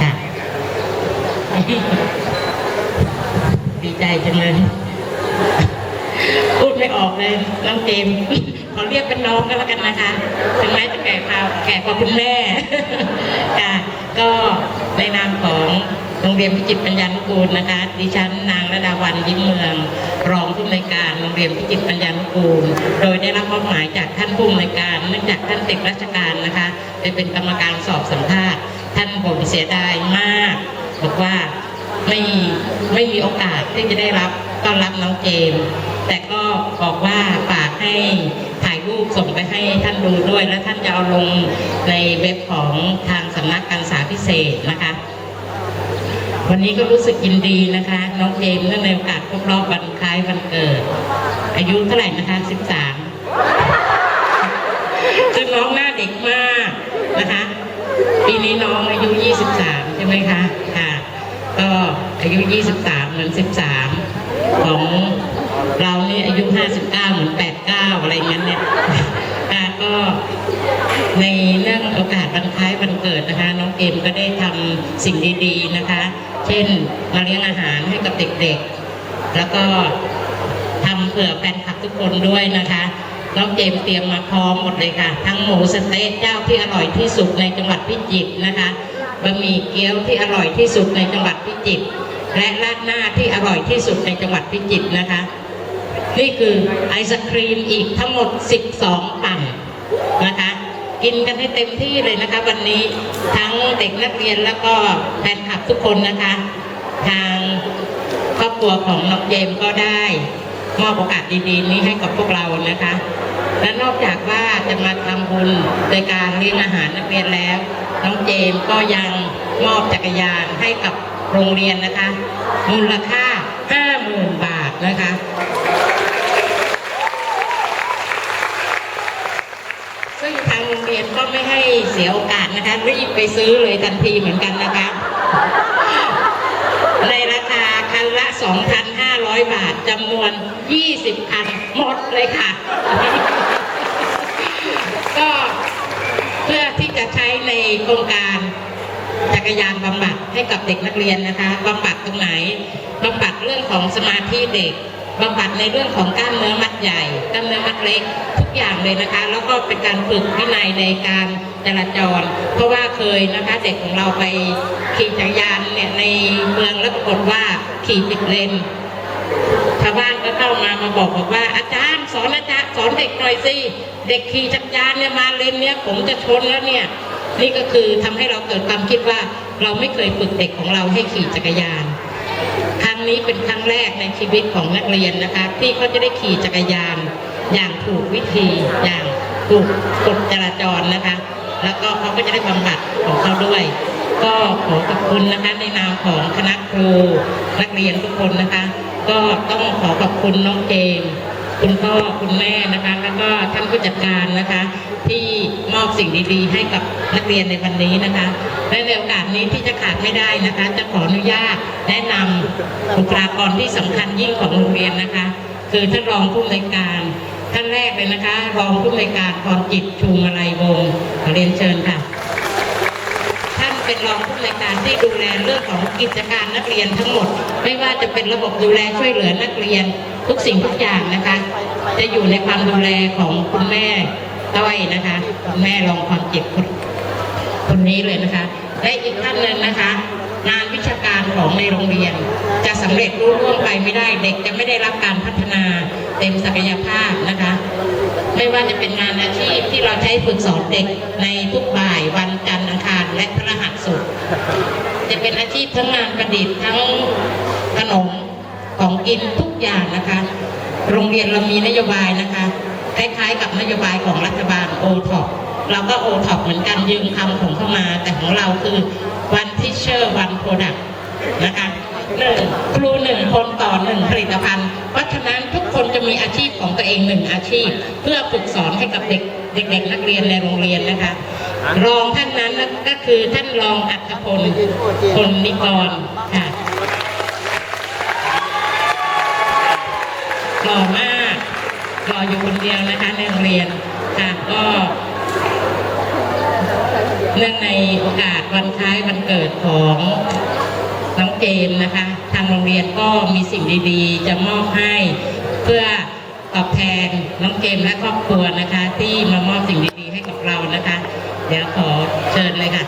ค่ะ ดีใจจังเลย พูด ไม่ออกเลยน้องเจมขอเรียกเป็นน้องก็แล้วกันนะคะถึงแม้จะแก่คราแก่กว่าคุณแม่ค่ะก็ในนามของโรงเรียนพิจิตรปัญญานุกูลนะคะ ดิฉันนางระดาวันยิ้มเมือง รองผู้อำนวยการโรงเรียนพิจิตรปัญญานุกูล โดยได้รับมอบหมายจากท่านผู้อำนวยการเนื่องจากท่านติดราชการนะคะไปเป็นกรรมการสอบสัมภาษณ์ ท่านบ่นเสียดายมาก บอกว่าไม่ไม่มีโอกาสที่จะได้รับต้อนรับน้องเจม แต่ก็บอกว่าฝากให้ถ่ายรูปส่งไปให้ท่านดูด้วย และท่านจะเอาลงในเว็บของทางสำนักการศึกษาพิเศษนะคะ วันนี้ก็รู้สึกยินดีนะคะ น้องเจมเนื่องในโอกาสครบรอบวันคล้ายวันเกิด อายุเท่าไหร่นะคะ 13คือน้องหน้าเด็กมากนะคะ ปีนี้น้องอายุ 23 ใช่ไหมคะ ค่ะ ก็อายุ 23 เหมือน 13 ของเรานี่อายุ 59 เหมือน 89 อะไรเงี้ยเนี่ยค่ะก็ในเรื่องโอกาสวันคล้ายวันเกิดนะคะ น้องเกมก็ได้ทำสิ่งดีๆนะคะ เช่นมาเลี้ยงอาหารให้กับเด็กๆ แล้วก็ทำเผื่อแฟนคลับทุกคนด้วยนะคะน้องเจมเตรียมมาพร้อมหมดเลยค่ะ ทั้งหมูสเต๊ะเจ้าที่อร่อยที่สุดในจังหวัดพิจิตรนะคะบะหมี่เกี๊ยวที่อร่อยที่สุดในจังหวัดพิจิตรและราดหน้าที่อร่อยที่สุดในจังหวัดพิจิตรนะคะ นี่คือไอศครีมอีกทั้งหมด 12ปั่นนะคะ กินกันให้เต็มที่เลยนะคะ วันนี้ทั้งเด็กนักเรียนแล้วก็แฟนคลับทุกคนนะคะ ทางครอบครัวของน้องเจมก็ได้มอบโอกาสดีๆ นี้ให้กับพวกเรานะคะ และนอกจากว่าจะมาทำบุญโดยการเลี้ยงอาหารนักเรียนแล้ว น้องเจมก็ยังมอบจักรยานให้กับโรงเรียนนะคะ มูลค่า 50,000 บาทนะคะ ซึ่งทางโรงเรียนก็ไม่ ให้เสียโอกาสนะคะ รีบไปซื้อเลยทันทีเหมือนกันนะคะ ในราคาคันละ 2,500 บาทจำนวน 20 คัน หมดเลยค่ะ ก็เพื่อที่จะใช้ในโครงการจักรยานบำบัดให้กับเด็กนักเรียนนะคะบำบัดตรงไหนบำบัดเรื่องของสมาธิเด็ก บำบัดในเรื่องของกล้ามเนื้อมัดใหญ่กล้ามเนื้อมัดเล็กทุกอย่างเลยนะคะ แล้วก็เป็นการฝึกวินัยในการจราจร เพราะว่าเคยนะคะเด็กของเราไปขี่จักรยานเนี่ยในเมืองแล้วปรากฏว่าขี่ผิดเลนชาวบ้านก็เข้ามามาบอกบอกว่าอาจารย์สอนอาจารย์สอนเด็กหน่อยสิเด็กขี่จักรยานเนี่ยมาเลนเนี้ยผมจะชนแล้วเนี่ยนี่ก็คือทำให้เราเกิดความคิดว่าเราไม่เคยฝึกเด็กของเราให้ขี่จักรยาน นี้เป็นครั้งแรกในชีวิตของนักเรียนนะคะ ที่เขาจะได้ขี่จักรยานอย่างถูกวิธีอย่างถูกกฎจราจรนะคะ แล้วก็เขาก็จะได้บำบัดของเขาด้วย ก็ขอขอบคุณนะคะในนามของคณะครูนักเรียนทุกคนนะคะ ก็ต้องขอขอบคุณน้องเจม คุณพ่อคุณแม่นะคะ แล้วก็ท่านผู้จัดการนะคะ ที่มอบสิ่งดีๆ ให้กับนักเรียนในวันนี้นะคะและในโอกาสนี้ที่จะขาดไม่ได้นะคะ จะขออนุญาตแนะนำบุคลากรที่สำคัญยิ่งของโรงเรียนนะคะ คือท่านรองผู้อำนวยการท่านแรกเลยนะคะ รองผู้อำนวยการพรจิตชูมาลัยวงศ์ขอเรียนเชิญค่ะ เป็นรองผู้อำนวยการที่ดูแลเรื่องของกิจการนักเรียนทั้งหมด ไม่ว่าจะเป็นระบบดูแลช่วยเหลือนักเรียนทุกสิ่งทุกอย่างนะคะ จะอยู่ในความดูแลของคุณแม่ต้อยนะคะคุณแม่ลองความเจ็บคนคนนี้เลยนะคะ และอีกท่านหนึ่งนะคะ งานวิชาการของในโรงเรียน จะสำเร็จรุ่ร่วงไปไม่ได้เด็กจะไม่ได้รับการพัฒนาเต็มศักยภาพนะคะ ไม่ว่าจะเป็นงานอาชีพที่เราใช้ฝึกสอนเด็กในทุกบ่ายวันจันทร์ อังคารและพฤหัสศุกร์จะเป็นอาชีพทั้งงานประดิษฐ์ทั้งขนมของกินทุกอย่างนะคะ โรงเรียนเรามีนโยบายนะคะ คล้ายๆ กับนโยบายของรัฐบาลโอท็อปเราก็โอท็อปเหมือนกันยืมคำของเข้ามา แต่ของเราคือ one teacher one product นะคะหนึ่งครูหนึ่งคนต่อหนึ่งผลิตภัณฑ์ เพราะฉะนั้นทุกคนจะมีอาชีพของตัวเองหนึ่งอาชีพ เพื่อฝึกสอนให้กับเด็กเด็กนักเรียนในโรงเรียนนะคะ รองท่านนั้นก็คือท่านรองอัธพลพลนิกรค่ะหล่อมากหล่ออยู่คนเดียวนะคะในโรงเรียนค่ะก็เนื่องในโอกาสวันคล้ายวันเกิดของน้องเจมนะคะ ทางโรงเรียนก็มีสิ่งดีๆ จะมอบให้เพื่อตอบแทนน้องเจมและครอบครัวนะคะ ที่มามอบสิ่งดีๆให้กับเรานะคะ เดี๋ยวขอเชิญเลยค่ะ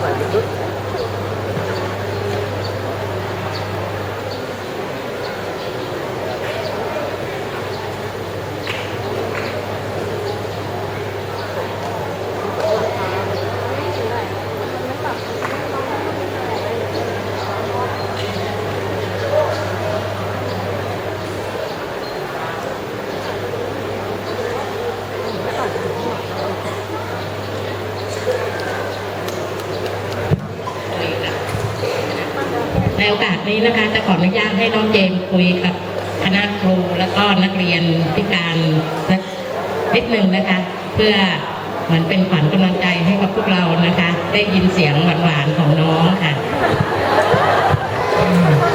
ใอกาสนี้นะคะจะขออนุญาตให้น้องเจมส์คุยกับคณะครูและก็นักเรียนพิการสักนิดหนึ่งนะคะ เพื่อเหมือนเป็นขวัญกำลังใจให้กับพวกเรานะคะ ได้ยินเสียงหวานๆของน้องค่ะ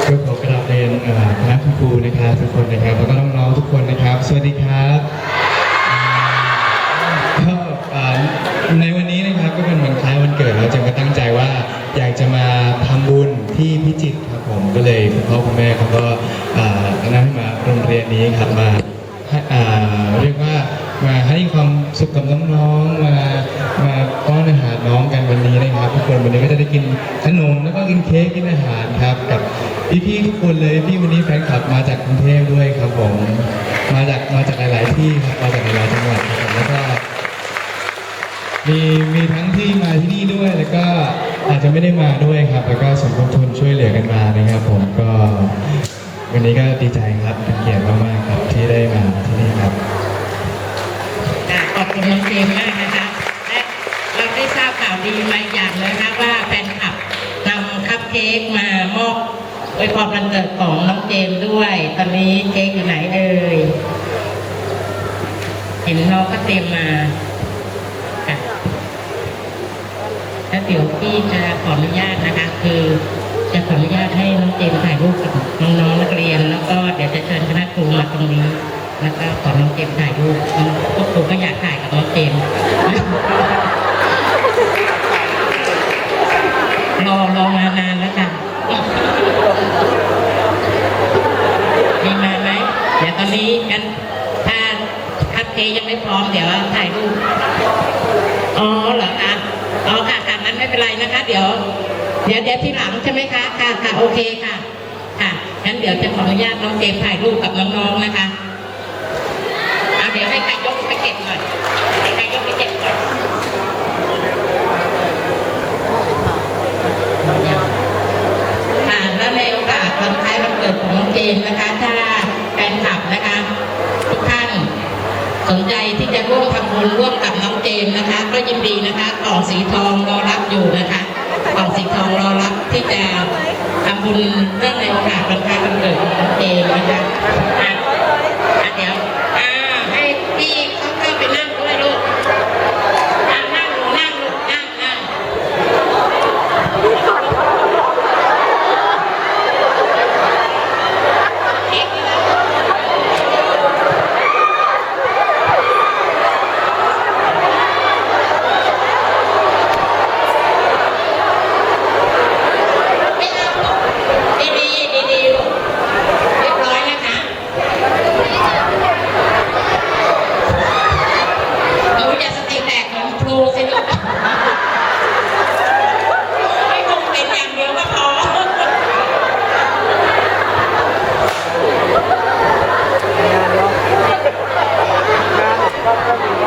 ก็ขอกราบเรียนคณะครูนะครับทุกคน กับน้องๆ มา มาป้อนอาหารน้องกันวันนี้นะครับทุกคนวันนี้ก็จะได้กินขนมแล้วก็กินเค้กกินอาหารครับกับพี่ๆทุกคนเลยพี่วันนี้แฟนคลับมาจากกรุงเทพด้วยครับผมมาจากมาจากหลาย ๆ ที่ครับมาจากหลายๆจังหวัดครับแล้วก็มีมีทั้งที่มาที่นี่ด้วยแล้วก็อาจจะไม่ได้มาด้วยครับ แล้วก็สมทบทุนช่วยเหลือกันมานะครับ ผมก็ วันนี้ก็ดีใจครับเป็นเกียรติมากๆ อบคุณน้องเจมากนะคะและเราได้ทราบข่าวดีมาอย่างเลยนะคะว่าแฟนคลับนำคัพเค้กมามอบอวยพรวันเกิดของน้องเจมด้วย ตอนนี้เค้กอยู่ไหนเอ่ยเห็นน้องก็เตรียมมาค่ะแล้วเดี๋ยวพี่จะขออนุญาตนะคะ คือจะขออนุญาตให้น้องเจมถ่ายรูปกับน้องๆนักเรียน แล้วก็เดี๋ยวจะเชิญคณะครูมาตรงนี้ แล้วก็ขอน้องเจมถ่ายรูปพวกครูก็อยากถ่ายกับน้องเจมรอรอมานานแล้วค่ะมีมาไหมเดี๋ยวตอนนี้กันถ้าคัดเทยังไม่พร้อมเดี๋ยวถ่ายรูปอ๋อเหรอคะอ๋อค่ะค่ะนั้นไม่เป็นไรนะคะ เดี๋ยว เดี๋ยวเดี๋ยวที่หลังใช่ไหมคะค่ะค่ะโอเคค่ะ ค่ะงั้นเดี๋ยวจะขออนุญาตน้องเจมถ่ายรูปกับน้องๆนะคะเอาเดี๋ยวให้ใคร จ็บหน่อยใครยกไปเก็บก่อนค่ะและในโอกาสวันคล้ายวันเกิดของน้องเจมนะคะ ถ้าแฟนคลับนะคะ ทุกท่านสนใจที่จะร่วมทำบุญร่วมกับน้องเจมนะคะ ก็ยินดีนะคะกล่องสีทองรอรับอยู่นะคะกล่องสีทองรอรับที่จะทำบุญเรื่องในโอกาสวันคล้ายวันเกิดของน้องเจมส์นะคะ